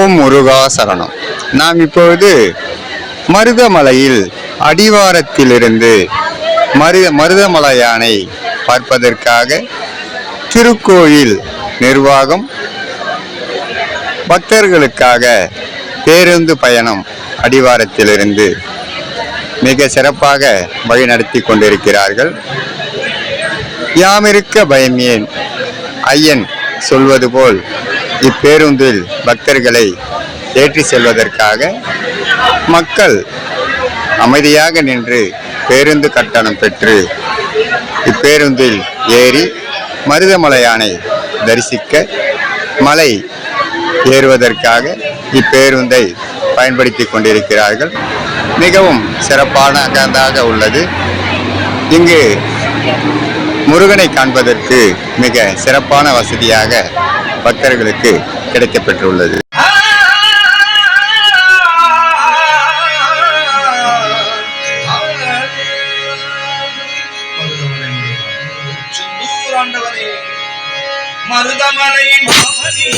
ஓம் முருகா சரணம். நாம் இப்பொழுது மருதமலையில் அடிவாரத்திலிருந்து மருத மருதமலையானை பார்ப்பதற்காக திருக்கோயில் நிர்வாகம் பக்தர்களுக்காக பேருந்து பயணம் அடிவாரத்திலிருந்து மிக சிறப்பாக வழிநடத்தி கொண்டிருக்கிறார்கள். யாமிருக்க பயம் ஏன்? ஐயன் சொல்வது போல் இப்பேருந்தில் பக்தர்களை ஏற்றி செல்வதற்காக மக்கள் அமைதியாக நின்று பேருந்து கட்டணம் பெற்று இப்பேருந்தில் ஏறி மருதமலையானை தரிசிக்க மலை ஏறுவதற்காக இப்பேருந்தை பயன்படுத்தி கொண்டிருக்கிறார்கள். மிகவும் சிறப்பான கந்தாக உள்ளது. இங்கு முருகனை காண்பதற்கு மிக சிறப்பான வசதியாக பக்தர்களுக்கு கிடைக்கப்பெற்றுள்ளது. மருதமலை மாமணி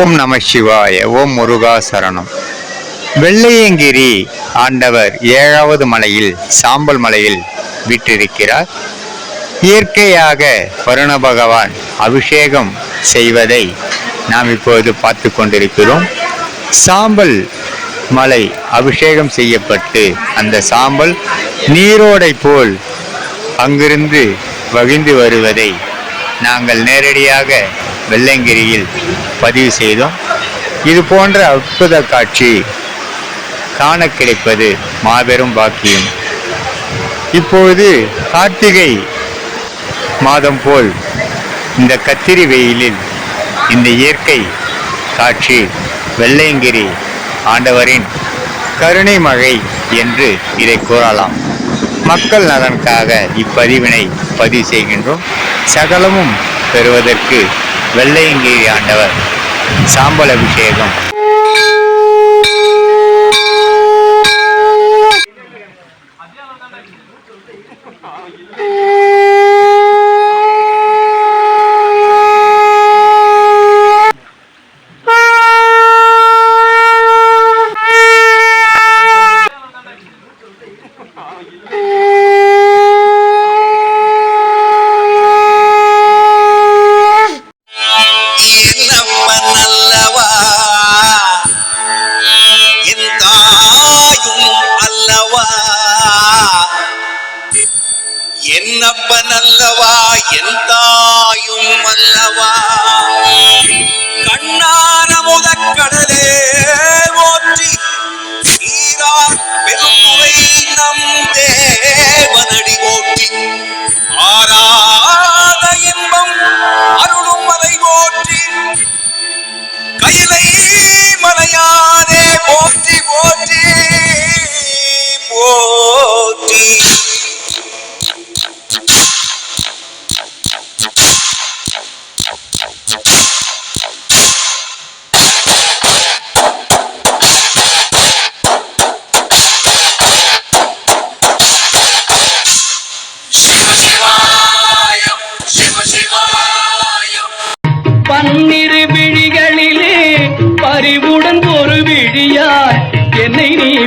ஓம் நம சிவாய ஓம் முருகா சரணம். வெள்ளையங்கிரி ஆண்டவர் ஏழாவது மலையில் சாம்பல் மலையில் விட்டிருக்கிறார். இயற்கையாக வருண பகவான் அபிஷேகம் செய்வதை நாம் இப்போது பார்த்து கொண்டிருக்கிறோம். சாம்பல் மலை அபிஷேகம் செய்யப்பட்டு அந்த சாம்பல் நீரோடை போல் அங்கிருந்து வகிந்து வருவதை நாங்கள் நேரடியாக வெள்ளங்கிரியில் பதிவு செய்தோம். இது போன்ற அற்புத காட்சி காண கிடைப்பது மாபெரும் பாக்கியம். இப்பொழுது கார்த்திகை மாதம் போல் இந்த கத்திரி வெயிலில் இந்த இயற்கை காட்சி வெள்ளையங்கிரி ஆண்டவரின் கருணை மழை என்று இதை கூறலாம். மக்கள் நலனுக்காக இப்பதிவினை பதிவு செய்கின்றோம். சகலமும் பெறுவதற்கு வெள்ளையங்கிரி ஆண்டவர். சாம்பல் அபிஷேகம். அல்லவா? என் தாயும் அல்லவா?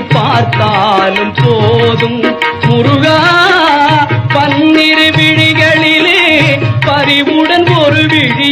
பார்த்தாலும் போதும். முருகா பன்னிரு விழிகளிலே பறிவுடன் ஒரு விழி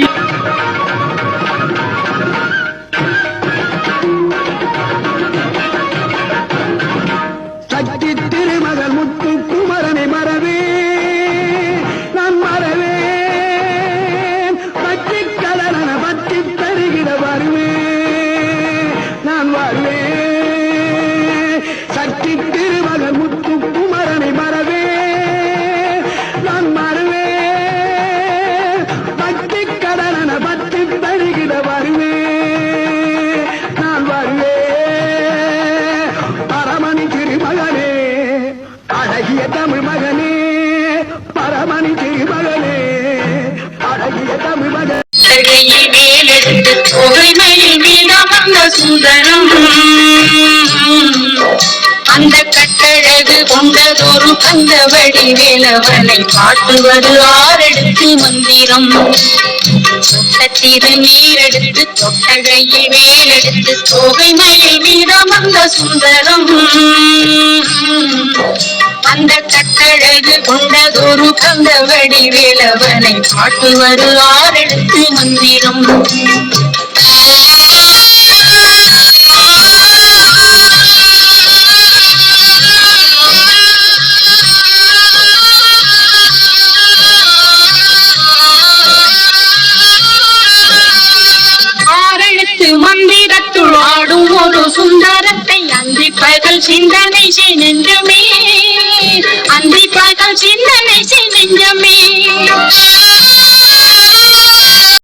திருமகனே அழகிய தமிழக சுந்தரம். அந்த கட்டழகு கொண்டதொரு அந்த வடிவேலவனை காட்டுவது ஆறெடுத்து மந்திரம். தொட்டத்திரு நீரெடுத்து தொட்டகையை வேலெடுத்து தோகை மயில் மீதம் அந்த சுந்தரம். அந்த கட்டழகு கொண்டதொரு கந்த வடிவேலவனை வருவார் எடுத்து மந்திரம். ஆறெழுத்து மந்திரத்துள் ஆடும் ஒரு சுந்தரத்தை அந்தி பகல் சிந்தனை செய் நெஞ்சமே அந்தி பகல் சிந்தனை செய் நெஞ்சமே